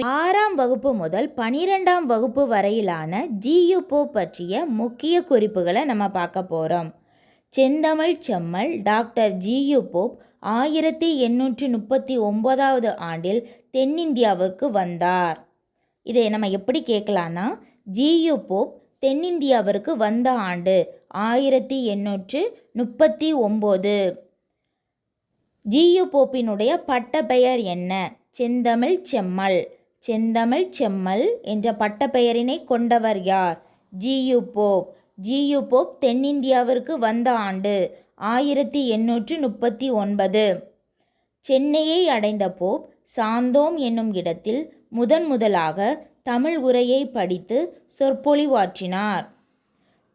ஆறாம் வகுப்பு முதல் பனிரெண்டாம் வகுப்பு வரையிலான ஜியு போப் பற்றிய முக்கிய குறிப்புகளை நம்ம பார்க்க போகிறோம் செந்தமிழ் செம்மல் டாக்டர் ஜியு போப் ஆயிரத்தி எண்ணூற்றி முப்பத்தி ஒன்பதாவது ஆண்டில் தென்னிந்தியாவுக்கு வந்தார். இதை நம்ம எப்படி கேட்கலான்னா ஜியு போப் தென்னிந்தியாவிற்கு வந்த ஆண்டு ஆயிரத்தி எண்ணூற்று முப்பத்தி ஒம்பது ஜியு போப்பினுடைய பெயர் என்ன? செந்தமிழ் செம்மல். செந்தமிழ் செம்மல் என்ற பட்டப்பெயரினை கொண்டவர் யார்? G U Pope. G U Pope தென்னிந்தியாவிற்கு வந்த ஆண்டு ஆயிரத்தி எண்ணூற்று முப்பத்தி ஒன்பது. சென்னையை அடைந்த போப் சாந்தோம் என்னும் இடத்தில் முதன் முதலாக தமிழ் உரையை படித்து சொற்பொழிவாற்றினார்.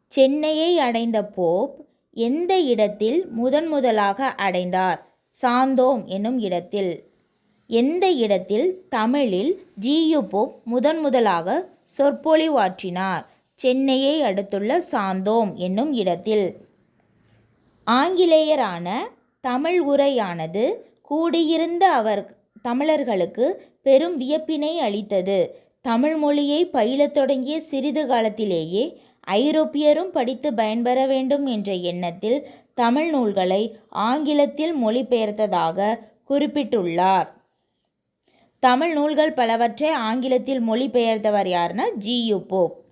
சென்னையை அடைந்த போப் எந்த இடத்தில் முதன் முதலாக அடைந்தார்? சாந்தோம் என்னும் இடத்தில். எந்த இடத்தில் தமிழில் ஜியு போப் முதன் முதலாக சொற்பொழிவாற்றினார்? சென்னையை அடுத்துள்ள சாந்தோம் என்னும் இடத்தில். ஆங்கிலேயரான தமிழ் உரையானது கூடியிருந்த அவர் தமிழர்களுக்கு பெரும் வியப்பினை அளித்தது. தமிழ் மொழியை பயிலத் தொடங்கிய சிறிது காலத்திலேயே ஐரோப்பியரும் படித்து பயன்பெற வேண்டும் என்ற எண்ணத்தில் தமிழ் நூல்களை ஆங்கிலத்தில் மொழிபெயர்த்ததாக குறிப்பிட்டுள்ளார். தமிழ் நூல்கள் பலவற்றை ஆங்கிலத்தில் மொழிபெயர்த்தவர் யாருன்னா ஜியு போப்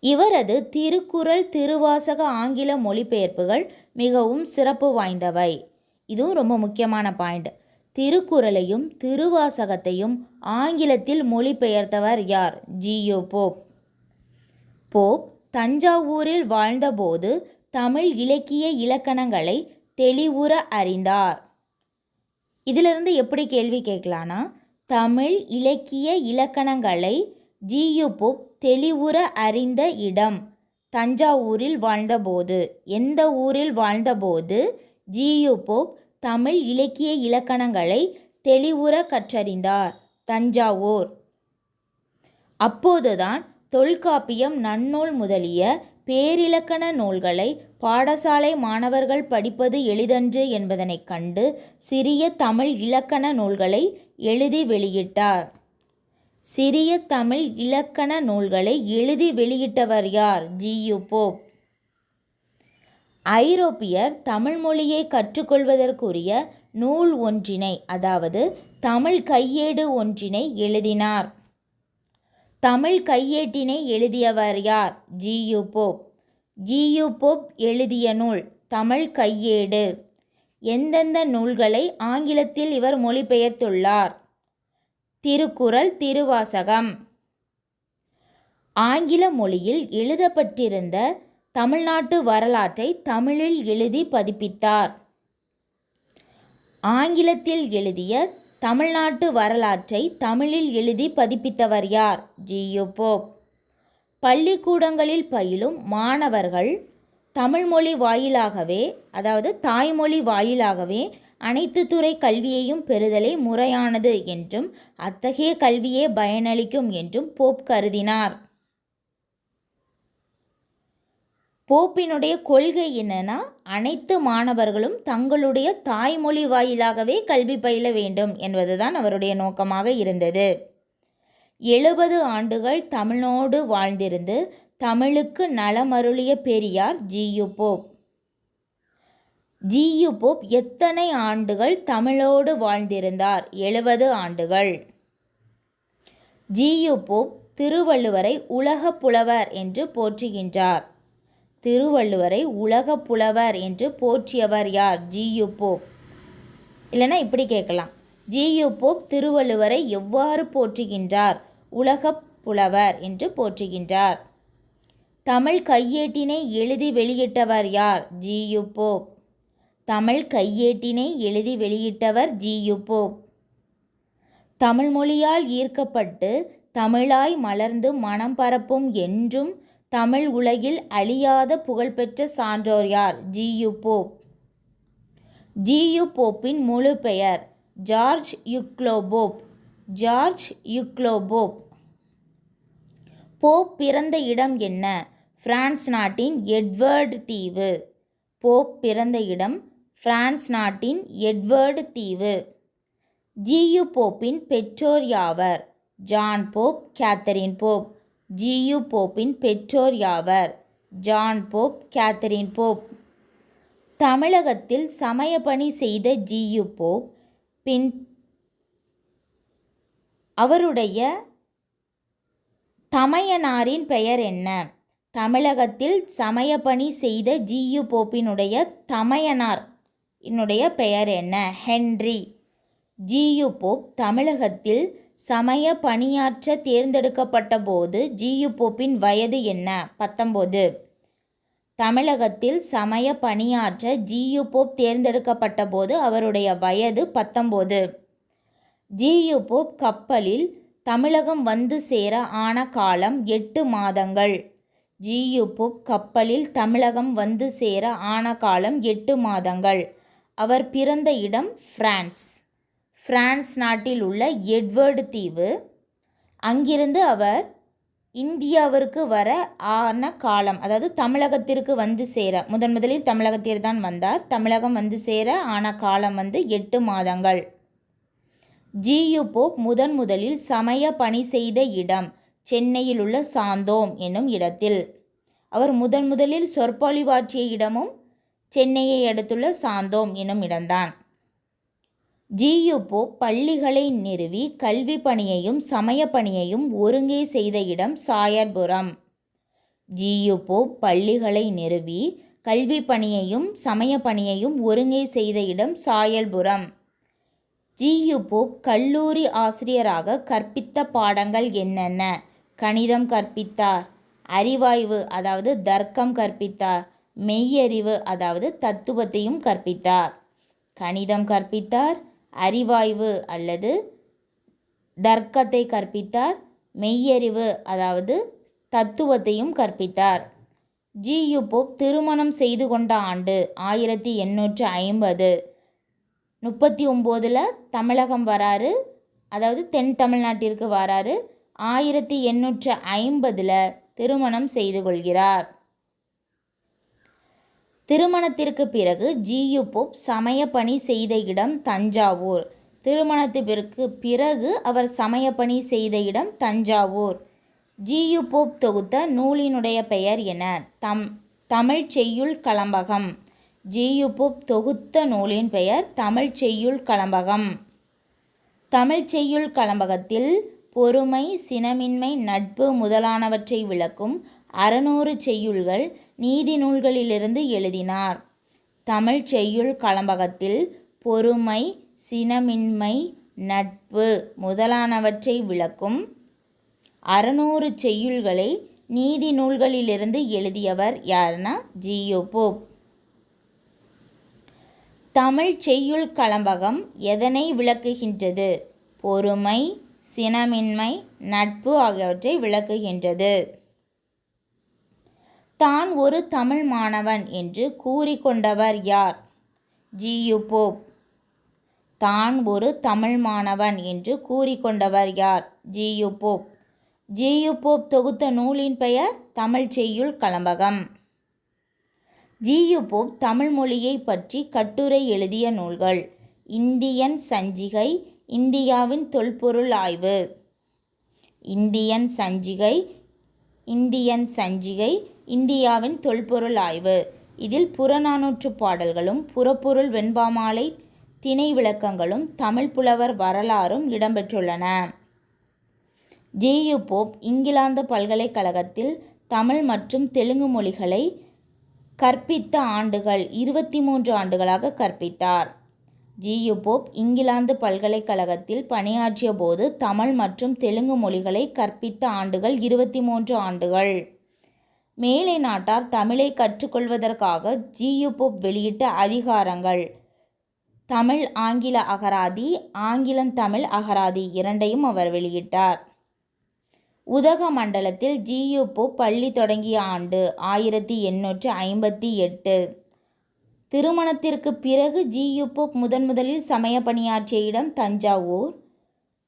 இவரது திருக்குறள் திருவாசக ஆங்கில மொழிபெயர்ப்புகள் மிகவும் சிறப்பு வாய்ந்தவை. இதுவும் ரொம்ப முக்கியமான பாயிண்ட் திருக்குறளையும் திருவாசகத்தையும் ஆங்கிலத்தில் மொழிபெயர்த்தவர் யார்? ஜியு போப் போப் தஞ்சாவூரில் வாழ்ந்தபோது தமிழ் இலக்கிய இலக்கணங்களை தெளிவுற அறிந்தார். இதிலிருந்து எப்படி கேள்வி கேட்கலான்னா தமிழ் இலக்கிய இலக்கணங்களை ஜியுபுப் தெளிவுற அறிந்த இடம் தஞ்சாவூரில் வாழ்ந்தபோது. எந்த ஊரில் வாழ்ந்தபோது ஜியுபுப் தமிழ் இலக்கிய இலக்கணங்களை தெளிவுற கற்றறிந்தார்? தஞ்சாவூர். அப்போதுதான் தொல்காப்பியம் நன்னூல் முதலிய பேரிலக்கண நூல்களை பாடசாலை மாணவர்கள் படிப்பது எளிதன்று என்பதனைக் கண்டு சிறிய தமிழ் இலக்கண நூல்களை எழுதி வெளியிட்டார். சிறிய தமிழ் இலக்கண நூல்களை எழுதி வெளியிட்டவர் யார்? G U Pope. ஐரோப்பியர் தமிழ் மொழியை கற்றுக்கொள்வதற்குரிய நூல் ஒன்றினை அதாவது தமிழ் கையேடு ஒன்றினை எழுதினார். தமிழ் கையேட்டினை எழுதியவர் யார்? G U Pope. ஜியு போப் எழுதிய நூல் தமிழ் கையேடு. எந்தெந்த நூல்களை ஆங்கிலத்தில் இவர் மொழிபெயர்த்துள்ளார்? திருக்குறள் திருவாசகம். ஆங்கில மொழியில் எழுதப்பட்டிருந்த தமிழ்நாட்டு வரலாற்றை தமிழில் எழுதி பதிப்பித்தார். ஆங்கிலத்தில் எழுதிய தமிழ்நாட்டு வரலாற்றை தமிழில் எழுதி பதிப்பித்தவர் யார்? G U Pope. பள்ளிக்கூடங்களில் பயிலும் மாணவர்கள் தமிழ்மொழி வாயிலாகவே அதாவது தாய்மொழி வாயிலாகவே அனைத்து துறை கல்வியையும் பெறுதலே முறையானது என்றும் அத்தகைய கல்வியே பயனளிக்கும் என்றும் போப் கருதினார். போப்பினுடைய கொள்கை என்னன்னா அனைத்து மாணவர்களும் தங்களுடைய தாய்மொழி வாயிலாகவே கல்வி பயில வேண்டும் என்பதுதான் அவருடைய நோக்கமாக இருந்தது. எழுபது ஆண்டுகள் தமிழோடு வாழ்ந்திருந்து தமிழுக்கு நலமருளிய Periyar G U Pope. G U Pope எத்தனை ஆண்டுகள் தமிழோடு வாழ்ந்திருந்தார்? எழுபது ஆண்டுகள். ஜியு போப் திருவள்ளுவரை உலக புலவர் என்று போற்றுகின்றார். திருவள்ளுவரை உலக புலவர் என்று போற்றியவர் யார்? G U Pope. இல்லைன்னா இப்படி கேட்கலாம். ஜியு போப் திருவள்ளுவரை எவ்வாறு போற்றுகின்றார்? உலக புலவர் என்று போற்றுகின்றார். தமிழ் கையேட்டினை எழுதி வெளியிட்டவர் யார்? G U Pope. தமிழ் கையேட்டினை எழுதி வெளியிட்டவர் ஜியு போப். தமிழ் மொழியால் ஈர்க்கப்பட்டு தமிழாய் மலர்ந்து மனம் பரப்பும் என்றும் தமிழ் உலகில் அழியாத புகழ்பெற்ற சான்றோர் யார்? G U Pope. ஜியு போப்பின் முழு பெயர் George Uglow Pope. George Uglow Pope. Pope பிறந்த இடம் என்ன? பிரான்ஸ் நாட்டின் எட்வர்டு தீவு. போப் பிறந்த இடம் பிரான்ஸ் நாட்டின் எட்வர்டு தீவு. ஜியு போப்பின் பெற்றோர் யாவர்? John Pope Catherine Pope. G U போப்பின் பெற்றோர் யாவர்? John Pope Catherine Pope. தமிழகத்தில் சமயப்பணி செய்த ஜியு போப் பின் அவருடைய தமையனாரின் பெயர் என்ன? தமிழகத்தில் சமயப்பணி செய்த ஜியு போப்பினுடைய தமையனார் என்னுடைய பெயர் என்ன? ஹென்றி. ஜியு போப் தமிழகத்தில் சமய பணியாற்ற தேர்ந்தெடுக்கப்பட்ட போது ஜியு போப்பின் வயது என்ன? பத்தொம்போது தமிழகத்தில் சமய பணியாற்ற ஜியு போப் தேர்ந்தெடுக்கப்பட்ட போது அவருடைய வயது பத்தொம்போது ஜியு போப் கப்பலில் தமிழகம் வந்து சேர ஆன காலம் எட்டு மாதங்கள். ஜியு போப் கப்பலில் தமிழகம் வந்து சேர ஆன காலம் எட்டு மாதங்கள். அவர் பிறந்த இடம் பிரான்ஸ். பிரான்ஸ் நாட்டில் உள்ள எட்வர்டு தீவு. அங்கிருந்து அவர் இந்தியாவிற்கு வர ஆன காலம் அதாவது தமிழகத்திற்கு வந்து சேர முதன் முதலில் தமிழகத்தில் தான் வந்தார். தமிழகம் வந்து சேர ஆன காலம் வந்து எட்டு மாதங்கள். ஜியு போப் முதன் முதலில் சமய பணி செய்த இடம் சென்னையில் உள்ள சாந்தோம் என்னும் இடத்தில். அவர் முதன் முதலில் சொற்பொழிவாற்றிய இடமும் சென்னையை அடுத்துள்ள சாந்தோம் என்னும் இடம்தான். ஜியு போப் பள்ளிகளை நிறுவி கல்வி பணியையும் சமய பணியையும் ஒருங்கே செய்த இடம் சாயர்புரம். ஜியு போப் பள்ளிகளை நிறுவி கல்வி பணியையும் சமய பணியையும் ஒருங்கே செய்த இடம் சாயல்புரம் ஜியு போப் கல்லூரி ஆசிரியராக கற்பித்த பாடங்கள் என்னென்ன? கணிதம் கற்பித்தார் அறிவாய்வு அதாவது தர்க்கம் கற்பித்தார் மெய்யறிவு அதாவது தத்துவத்தையும் கற்பித்தார். கணிதம் கற்பித்தார் அறிவாய்வு அல்லது தர்க்கத்தை கற்பித்தார். மெய்யறிவு அதாவது தத்துவத்தையும் கற்பித்தார். ஜியு போப் திருமணம் செய்து கொண்ட ஆண்டு ஆயிரத்தி எண்ணூற்று ஐம்பது. முப்பத்தி ஒம்போதில் தமிழகம் வராரு. அதாவது தென் தமிழ்நாட்டிற்கு வராரு. ஆயிரத்தி எண்ணூற்று ஐம்பதில் திருமணம் செய்து கொள்கிறார். திருமணத்திற்கு பிறகு ஜியு போப் சமயப்பணி செய்த இடம் தஞ்சாவூர். திருமணத்திற்கு பிறகு அவர் சமயப்பணி செய்த இடம் தஞ்சாவூர். ஜியு போப் தொகுத்த நூலினுடைய பெயர் என தம் தமிழ் செய்யுள் கலம்பகம். ஜியு போப் தொகுத்த நூலின் பெயர் தமிழ் செய்யுள் கலம்பகம். தமிழ் செய்யுள் கலம்பகத்தில் பொறுமை சினமின்மை நட்பு முதலானவற்றை விளக்கும் அறநூறு செய்யுள்கள் நீதி நூல்களிலிருந்து எழுதினார். தமிழ் செய்யுள் கலம்பகத்தில் பொறுமை சினமின்மை நட்பு முதலானவற்றை விளக்கும் அறநூறு செய்யுள்களை நீதி நூல்களிலிருந்து எழுதியவர் யாருன்னா ஜியோ போப். தமிழ் செய்யுள் கலம்பகம் எதனை விளக்குகின்றது? பொறுமை சினமின்மை நட்பு ஆகியவற்றை விளக்குகின்றது. தான் ஒரு தமிழ் மாணவன் என்று கூறிக்கொண்டவர் யார்? G U Pope. தான் ஒரு தமிழ் மாணவன் என்று கூறிக்கொண்டவர் யார்? G U Pope. ஜியு போப் தொகுத்த நூலின் பெயர் தமிழ் செய்யுள் கலம்பகம். ஜியு போப் தமிழ் மொழியை பற்றி கட்டுரை எழுதிய நூல்கள் இந்தியன் சஞ்சிகை இந்தியாவின் தொல்பொருள் ஆய்வு. இந்தியன் சஞ்சிகை இந்தியன் சஞ்சிகை இந்தியாவின் தொல்பொருள் ஆய்வு. இதில் புறநானூற்று பாடல்களும் புறப்பொருள் வெண்பாமாலை திணை விளக்கங்களும் தமிழ் புலவர் வரலாறும் இடம்பெற்றுள்ளன. ஜேயு போப் இங்கிலாந்து பல்கலைக்கழகத்தில் தமிழ் மற்றும் தெலுங்கு மொழிகளை கற்பித்த ஆண்டுகள் இருபத்தி மூன்று ஆண்டுகளாக கற்பித்தார். ஜியு போப் இங்கிலாந்து பல்கலைக்கழகத்தில் பணியாற்றிய போது தமிழ் மற்றும் தெலுங்கு மொழிகளை கற்பித்த ஆண்டுகள் இருபத்தி மூன்று ஆண்டுகள். மேலை நாட்டார் தமிழை கற்றுக்கொள்வதற்காக ஜியுபோப் வெளியிட்ட அதிகாரங்கள். தமிழ் ஆங்கில அகராதி ஆங்கிலம் தமிழ் அகராதி இரண்டையும் அவர் வெளியிட்டார். உதகமண்டலத்தில் மண்டலத்தில் போப் பள்ளி தொடங்கிய ஆண்டு ஆயிரத்தி எண்ணூற்று ஐம்பத்தி எட்டு. திருமணத்திற்கு பிறகு ஜியு முதன் முதலில் சமய பணியாற்றிய இடம் தஞ்சாவூர்.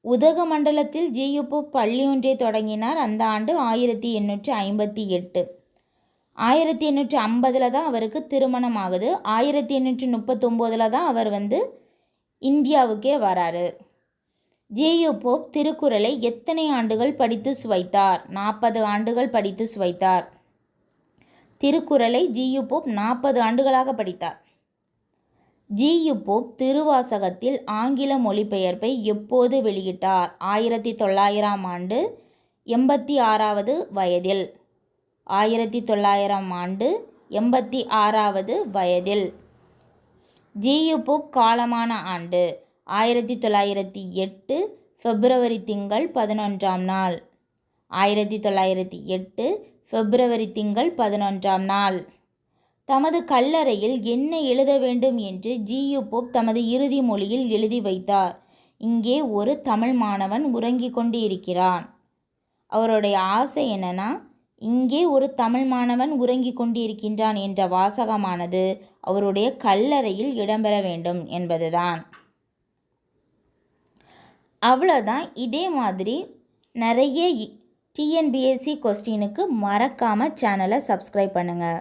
உதகமண்டலத்தில் ஜியு பள்ளி ஒன்றை தொடங்கினார் அந்த ஆண்டு ஆயிரத்தி எண்ணூற்று ஐம்பத்தி எட்டு. ஆயிரத்தி எண்ணூற்றி ஐம்பதில் தான் அவருக்கு திருமணம் ஆகுது ஆயிரத்தி எண்ணூற்றி முப்பத்தொம்போதில் தான் அவர் வந்து இந்தியாவுக்கே வராரு. ஜியு போப் திருக்குறளை எத்தனை ஆண்டுகள் படித்து சுவைத்தார்? நாற்பது ஆண்டுகள் படித்து சுவைத்தார். திருக்குறளை ஜியு போப் நாற்பது ஆண்டுகளாக படித்தார். ஜியு போப் திருவாசகத்தில் ஆங்கில மொழிபெயர்ப்பை எப்போது வெளியிட்டார்? ஆயிரத்தி தொள்ளாயிரம் ஆண்டு எண்பத்தி ஆறாவது வயதில். ஆயிரத்தி தொள்ளாயிரம் ஆண்டு எண்பத்தி ஆறாவது வயதில். ஜியு காலமான ஆண்டு ஆயிரத்தி தொள்ளாயிரத்தி எட்டு பிப்ரவரி திங்கள் பதினொன்றாம் நாள். ஆயிரத்தி தொள்ளாயிரத்தி எட்டு பிப்ரவரி திங்கள் பதினொன்றாம் நாள். தமது கல்லறையில் என்ன எழுத வேண்டும் என்று ஜியுபோப் தமது இறுதி மொழியில் எழுதி வைத்தார். இங்கே ஒரு தமிழ் மாணவன் உறங்கிக் கொண்டு இருக்கிறான் அவருடைய ஆசை என்னன்னா இங்கே ஒரு தமிழ் மாணவன் உறங்கிக் கொண்டிருக்கின்றான் என்ற வாசகமானது அவருடைய கல்லறையில் இடம்பெற வேண்டும் என்பதுதான். அவ்வளோதான் இதே மாதிரி நிறைய டிஎன்பிஎஸ்சி கொஸ்டினுக்கு மறக்காமல் சேனலை சப்ஸ்கிரைப் பண்ணுங்கள்